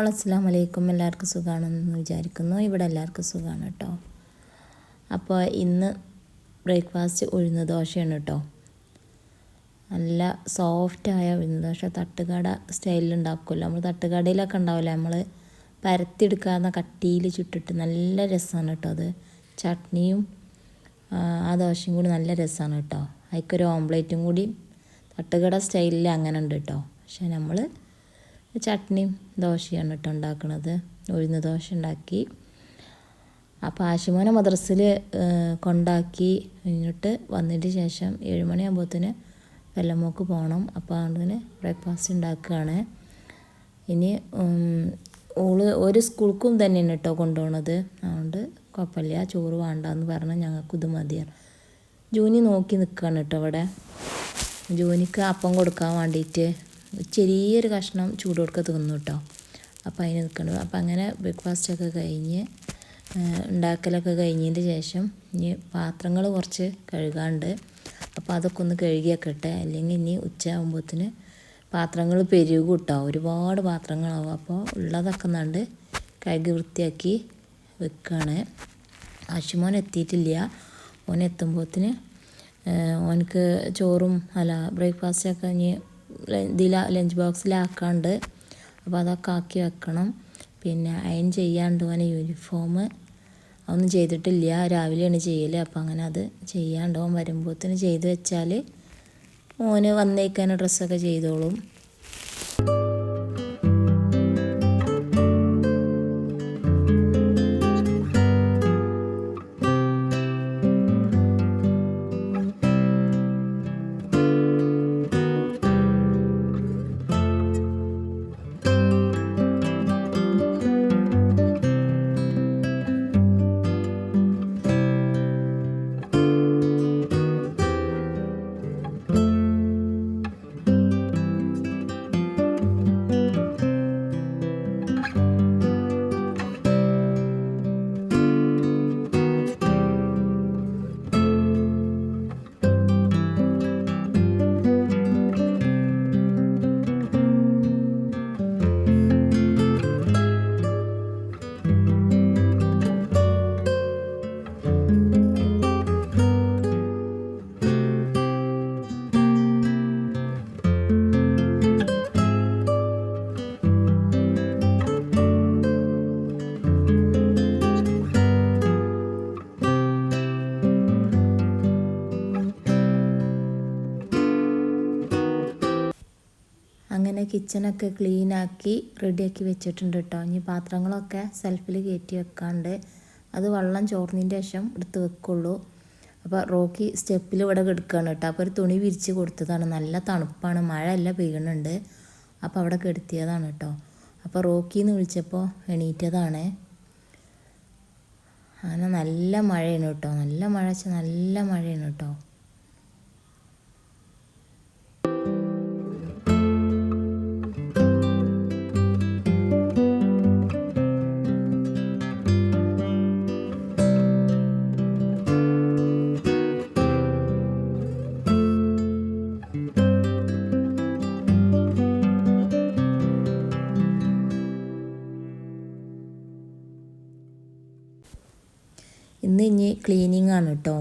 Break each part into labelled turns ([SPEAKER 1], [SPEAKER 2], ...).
[SPEAKER 1] All അസ്സാം വലൈക്കും എല്ലാവർക്കും സുഖമാണെന്ന് വിചാരിക്കുന്നു. ഇവിടെ എല്ലാവർക്കും സുഖമാണ് കേട്ടോ. അപ്പോൾ ഇന്ന് ബ്രേക്ക്ഫാസ്റ്റ് ഉഴുന്ന ദോശയാണ് കേട്ടോ. നല്ല സോഫ്റ്റായ ഉഴുന്ന ദോശ. തട്ടുകട സ്റ്റൈലിൽ ഉണ്ടാക്കുമല്ലോ. നമ്മൾ തട്ടുകടയിലൊക്കെ ഉണ്ടാവില്ല? നമ്മൾ പരത്തിയെടുക്കാവുന്ന കട്ടിയിൽ ചുട്ടിട്ട് നല്ല രസമാണ് കേട്ടോ അത്. ചട്നിയും ആ ദോശയും കൂടി നല്ല രസമാണ് കേട്ടോ. അതിക്കൊരു ഓംപ്ലേറ്റും കൂടി. തട്ടുകട സ്റ്റൈലിൽ അങ്ങനെ ഉണ്ട് കേട്ടോ. പക്ഷേ നമ്മൾ ചട്നിയും ദോശയാണ് കേട്ടോ ഉണ്ടാക്കുന്നത് ഉഴുന്ന ദോശ ഉണ്ടാക്കി. അപ്പോൾ ആശുമോനെ മദ്രസിൽ കൊണ്ടാക്കി കഴിഞ്ഞിട്ട് വന്നതിന് ശേഷം ഏഴുമണിയാകുമ്പോഴത്തേന് വെല്ലമോക്ക് പോകണം അപ്പോൾ അതുകൊണ്ട് ബ്രേക്ക്ഫാസ്റ്റ് ഉണ്ടാക്കുകയാണ്. ഇനി ഓൾ ഒരു സ്കൂൾക്കും തന്നെയാണ് കേട്ടോ കൊണ്ടുപോകണത് അതുകൊണ്ട് കുഴപ്പമില്ല ചോറ് വേണ്ടെന്ന് പറഞ്ഞാൽ ഞങ്ങൾക്ക് ഇത് മതിയാണ്. ജൂനി നോക്കി നിൽക്കുകയാണ് കേട്ടോ അവിടെ ജൂനിക്ക് അപ്പം കൊടുക്കാൻ വേണ്ടിയിട്ട് ചെറിയൊരു കഷ്ണം ചൂട് ചൂടോടുക്ക തിന്നു കേട്ടോ അപ്പോൾ അതിന് നിൽക്കണം അപ്പം അങ്ങനെ ബ്രേക്ക്ഫാസ്റ്റൊക്കെ കഴിഞ്ഞ് ഉണ്ടാക്കലൊക്കെ കഴിഞ്ഞതിന് ശേഷം ഇനി പാത്രങ്ങൾ കുറച്ച് കഴുകാണ്ട് അപ്പോൾ അതൊക്കെ ഒന്ന് കഴുകിയൊക്കെ അല്ലെങ്കിൽ ഇനി ഉച്ചയാകുമ്പോഴത്തിന് പാത്രങ്ങൾ പെരുകും കേട്ടോ ഒരുപാട് പാത്രങ്ങളാവും. അപ്പോൾ ഉള്ളതൊക്കെ നണ്ട് കഴുകി വൃത്തിയാക്കി വെക്കുകയാണ് ആശുമോൻ എത്തിയിട്ടില്ല. ഓൻ എത്തുമ്പോഴത്തിന് ഓനക്ക് ചോറും അല്ല ബ്രേക്ക്ഫാസ്റ്റൊക്കെ ഇനി ഇതിൽ ലഞ്ച് ബോക്സിലാക്കാണ്ട് അപ്പോൾ അതൊക്കെ ആക്കി വെക്കണം. പിന്നെ അയൺ ചെയ്യാണ്ട് ഓനെ യൂണിഫോം അതൊന്നും ചെയ്തിട്ടില്ല. രാവിലെയാണ് ചെയ്യൽ അപ്പോൾ അങ്ങനെ അത് ചെയ്യാണ്ട് ഓൻ വരുമ്പോഴത്തേന് ചെയ്ത് വെച്ചാൽ ഓന് വന്നേക്കാൻ ഡ്രസ്സൊക്കെ ചെയ്തോളും. അങ്ങനെ കിച്ചണൊക്കെ ക്ലീനാക്കി റെഡിയാക്കി വെച്ചിട്ടുണ്ട് കേട്ടോ ഇനി പാത്രങ്ങളൊക്കെ സെൽഫിൽ കയറ്റി വെക്കാണ്ട് അത് വെള്ളം ചോർന്നതിന്റെ ശേഷം എടുത്ത് വെക്കുള്ളൂ. അപ്പോൾ റോക്കി സ്റ്റെപ്പിൽ ഇവിടെ കിടക്കുകയാണ് കേട്ടോ അപ്പോൾ ഒരു തുണി വിരിച്ച് കൊടുത്തതാണ്. നല്ല തണുപ്പാണ്. മഴ എല്ലാം പെയ്യുന്നുണ്ട് അപ്പോൾ അവിടെ കെടുത്തിയതാണ് കേട്ടോ അപ്പോൾ റോക്കി എന്ന് വിളിച്ചപ്പോൾ എണീറ്റതാണ്. അങ്ങനെ നല്ല മഴയാണ് കേട്ടോ നല്ല മഴ വെച്ചാൽ നല്ല മഴയാണ് കേട്ടോ ക്ലീനിങ് ആണ് കേട്ടോ.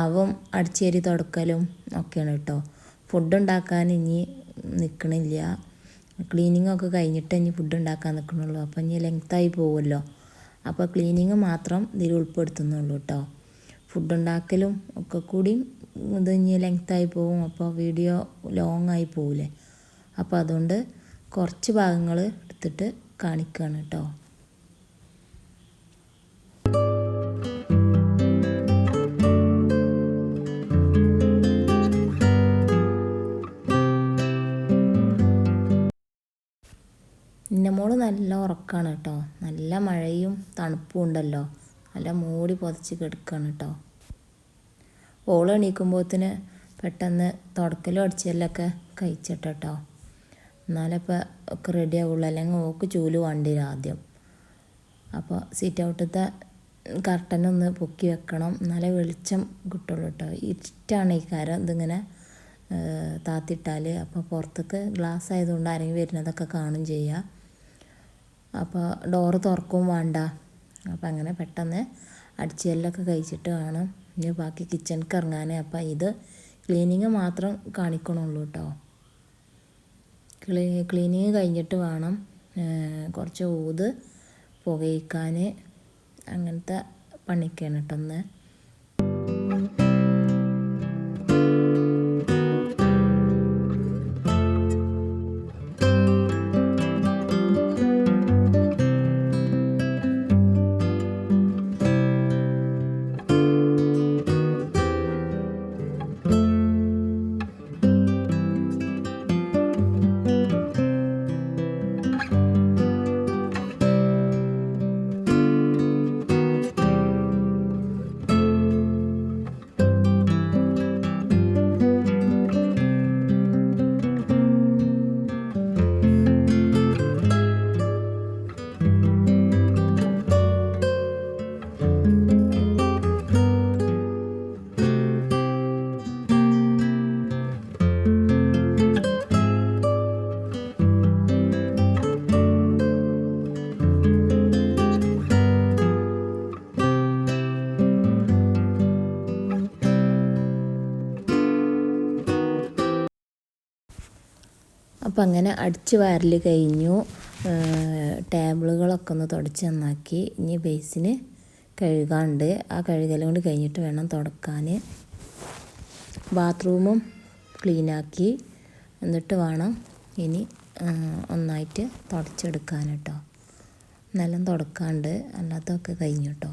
[SPEAKER 1] അവം അടിച്ചേരി തുടക്കലും ഒക്കെയാണ് കേട്ടോ. ഫുഡ് ഉണ്ടാക്കാൻ ഇനി നിൽക്കണില്ല ക്ലീനിങ് ഒക്കെ കഴിഞ്ഞിട്ട് ഇനി ഫുഡ് ഉണ്ടാക്കാൻ നിൽക്കണുള്ളൂ അപ്പോൾ ഇനി ലെങ്ത്തായി പോകുമല്ലോ അപ്പോൾ ക്ലീനിങ് മാത്രം ഇതിൽ ഉൾപ്പെടുത്തുന്നുള്ളൂ കേട്ടോ. ഫുഡ് ഉണ്ടാക്കലും ഒക്കെ കൂടി ഇത് ഇനി ലെങ്ത്തായി പോകും അപ്പോൾ വീഡിയോ ലോങ് ആയി പോകില്ലേ അപ്പോൾ അതുകൊണ്ട് കുറച്ച് ഭാഗങ്ങൾ എടുത്തിട്ട് കാണിക്കുകയാണ് കേട്ടോ. ഉറക്കമാണ് കേട്ടോ. നല്ല മഴയും തണുപ്പും ഉണ്ടല്ലോ. നല്ല മൂടി പൊതച്ച് കിടക്കുകയാണ് കേട്ടോ. ഓൾ എണീക്കുമ്പോഴത്തിന് പെട്ടെന്ന് തുടക്കലും അടിച്ചല്ലൊക്കെ കഴിച്ചിട്ട് കേട്ടോ. എന്നാലിപ്പോൾ ഒക്കെ റെഡി ആവുള്ളൂ. അല്ലെങ്കിൽ ഓക്ക് ചൂൽ വേണ്ടി ആദ്യം. അപ്പോൾ സീറ്റ് ഔട്ടത്തെ കർട്ടനൊന്ന് പൊക്കി വെക്കണം. എന്നാലേ വെളിച്ചം കിട്ടുള്ളൂ കേട്ടോ. ഇരുട്ടാണ് ഈ കാരം ഇതിങ്ങനെ താത്തിട്ടാൽ അപ്പോൾ പുറത്തേക്ക് ഗ്ലാസ് ആയതുകൊണ്ട് ആരെങ്കിലും വരുന്നതൊക്കെ കാണും ചെയ്യുക അപ്പോൾ ഡോറ് തുറക്കും വേണ്ട. അപ്പോൾ അങ്ങനെ പെട്ടെന്ന് അടിച്ചുകല്ലൊക്കെ കഴിച്ചിട്ട് വേണം. ഇനി ബാക്കി കിച്ചണിക്ക് ഇറങ്ങാൻ അപ്പം ഇത് ക്ലീനിങ് മാത്രം കാണിക്കണുള്ളൂ കേട്ടോ ക്ലീ ക്ലീനിങ് കഴിഞ്ഞിട്ട് വേണം കുറച്ച് ഊത് പുകയിക്കാൻ അങ്ങനത്തെ പണിക്കാണ് കേട്ടോ ഒന്ന് അങ്ങനെ അടിച്ച് വാരൽ കഴിഞ്ഞു. ടേബിളുകളൊക്കെ ഒന്ന് തുടച്ച് നന്നാക്കി. ഇനി ബേസിന് കഴുകാണ്ട് ആ കഴുകലും കൊണ്ട് കഴിഞ്ഞിട്ട് വേണം തുടക്കാൻ ബാത്റൂമും ക്ലീനാക്കി. എന്നിട്ട് വേണം ഇനി ഒന്നായിട്ട് തുടച്ചെടുക്കാൻ കേട്ടോ നിലം തുടക്കാണ്ട് അല്ലാത്തതൊക്കെ കഴിഞ്ഞു കേട്ടോ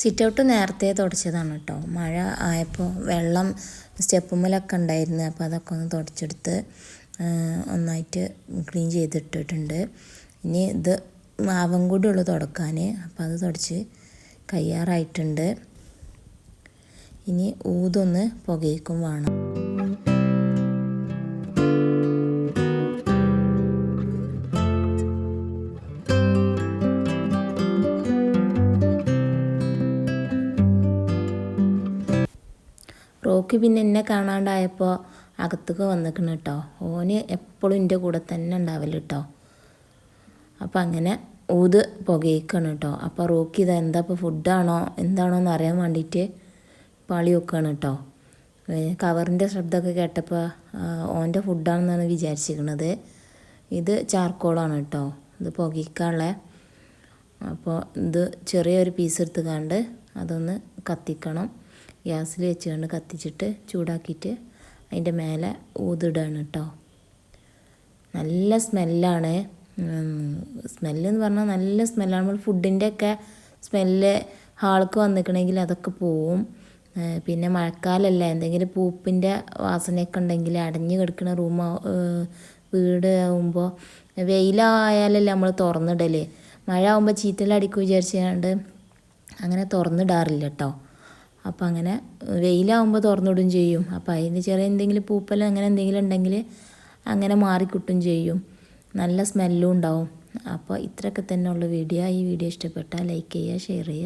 [SPEAKER 1] സിറ്റ് ഔട്ട് നേരത്തെ തുടച്ചതാണ് കേട്ടോ. മഴ ആയപ്പോൾ വെള്ളം സ്റ്റെപ്പുമ്മലൊക്കെ ഉണ്ടായിരുന്നു. അപ്പോൾ അതൊക്കെ ഒന്ന് തുടച്ചെടുത്ത് ഒന്നായിട്ട് ക്ലീൻ ചെയ്തിട്ടിട്ടുണ്ട്. ഇനി ഇത് മാവും കൂടി ഉള്ളു തുടക്കാൻ അപ്പോൾ അത് തുടച്ച് കയ്യാറായിട്ടുണ്ട്. ഇനി ഊതൊന്ന് പുകയ്ക്കും വേണം. റോക്കി പിന്നെ എന്നെ കാണാണ്ടായപ്പോൾ അകത്തേക്ക് വന്നിക്കണം കേട്ടോ ഓന് എപ്പോഴും എന്റെ കൂടെ തന്നെ ഉണ്ടാവില്ല കേട്ടോ അപ്പം അങ്ങനെ ഊത് പുകയിക്കണം കേട്ടോ അപ്പോൾ റോക്കി ഇത് എന്താ ഇപ്പോൾ ഫുഡാണോ എന്താണോ എന്ന് അറിയാൻ വേണ്ടിയിട്ട് പാളി വെക്കുകയാണ് കേട്ടോ കവറിന്റെ ശബ്ദമൊക്കെ കേട്ടപ്പോൾ ഓന്റെ ഫുഡാണെന്നാണ് വിചാരിച്ചിരിക്കുന്നത് ഇത് ചാർക്കോളാണ് കേട്ടോ ഇത് പുകയ്ക്കാനുള്ള. അപ്പോൾ ഇത് ചെറിയൊരു പീസ് എടുത്തുകാണ്ട് അതൊന്ന് കത്തിക്കണം. ഗ്യാസിൽ വെച്ചുകൊണ്ട് കത്തിച്ചിട്ട് ചൂടാക്കിയിട്ട് അതിന്റെ മേലെ ഊതിടുകയാണ് കേട്ടോ നല്ല സ്മെല്ലാണ്. സ്മെല്ലെന്ന് പറഞ്ഞാൽ നല്ല സ്മെല്ലാണ്. നമ്മൾ ഫുഡിന്റെ ഒക്കെ സ്മെല്ല് ഹാൾക്ക് വന്നിക്കണമെങ്കിൽ അതൊക്കെ പോവും. പിന്നെ മഴക്കാലമല്ല എന്തെങ്കിലും പൂപ്പിന്റെ വാസനയൊക്കെ ഉണ്ടെങ്കിൽ അടഞ്ഞു കിടക്കുന്ന റൂം വീട് ആകുമ്പോൾ വെയിലായാലല്ലേ നമ്മൾ തുറന്നിടൽ. മഴ ആകുമ്പോൾ ചീറ്റലടിക്കും വിചാരിച്ചുകൊണ്ട് അങ്ങനെ തുറന്നിടാറില്ല കേട്ടോ അപ്പോൾ അങ്ങനെ വെയിലാവുമ്പോൾ തുറന്നിടും ചെയ്യും. അപ്പോൾ അതിന് ചെറിയ എന്തെങ്കിലും പൂപ്പൽ അങ്ങനെ എന്തെങ്കിലും ഉണ്ടെങ്കിൽ അങ്ങനെ മാറിക്കിട്ടും ചെയ്യും. നല്ല സ്മെല്ലും ഉണ്ടാവും. അപ്പോൾ ഇത്രയൊക്കെ തന്നെ ഉള്ള വീഡിയോ. ഈ വീഡിയോ ഇഷ്ടപ്പെട്ടാൽ ലൈക്ക് ചെയ്യുക ഷെയർ ചെയ്യുക.